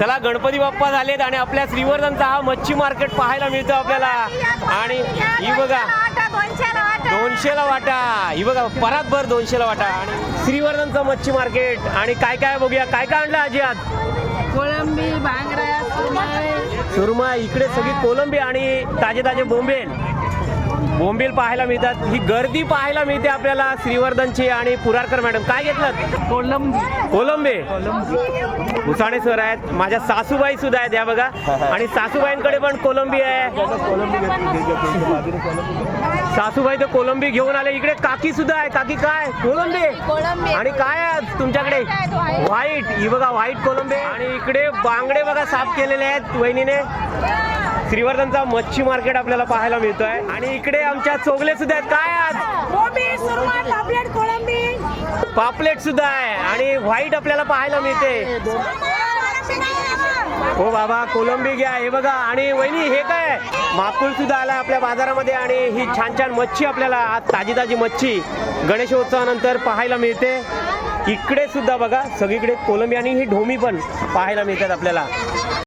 चला गणपती बाप्पा झालेत आणि आपल्या श्रीवर्धनचा हा मच्छी मार्केट पाहायला मिळतं आपल्याला. आणि ही बघा दोनशेला वाटा. ही बघा परातभर दोनशेला वाटा. आणि श्रीवर्धनचं मच्छी मार्केट. आणि काय काय बघूया? काय काय आणलं आजी आज? कोळंबी सुरमई. सुरमा इकडे सगळी कोलंबी आणि ताजे ताजे बोंबेल. बोंबेल पाहायला मिळतात. ही गर्दी पाहायला मिळते आपल्याला श्रीवर्धनची आणि पुरारकर मॅडम. काय घेतलं? कोलंबी. कोलंबे. उसाणे सर आहेत. माझ्या सासूबाई सुद्धा आहेत या बघा. आणि सासूबाईंकडे पण कोलंबी आहे. सासूबाई तर कोलंबी घेऊन आले. इकडे काकी सुद्धा आहे. काकी काय? कोलंबी. कोलंबी. आणि काय आहे तुमच्याकडे? व्हाईट. ही बघा व्हाईट कोलंबी. आणि इकडे बांगडे बघा साफ केलेले आहेत वहिनीने. श्रीवर्धनचा मच्छी मार्केट आपल्याला पाहायला मिळतोय. आणि इकडे आमच्या चोगले सुद्धा आहेत. काय आज? पापलेट कोळंबी. पापलेट सुद्धा आहे. आणि व्हाईट आपल्याला पाहायला मिळते. हो बाबा कोलंबी घ्या. हे बघा. आणि वहिनी हे काय? माकुळ सुद्धा आला आपल्या बाजारामध्ये. आणि ही छान छान मच्छी आपल्याला आज ताजी ताजी मच्छी गणेशोत्सवानंतर पाहायला मिळते. इकडे सुद्धा बघा सगळीकडे कोलंबी आणि ही ढोमी पण पाहायला मिळतात आपल्याला.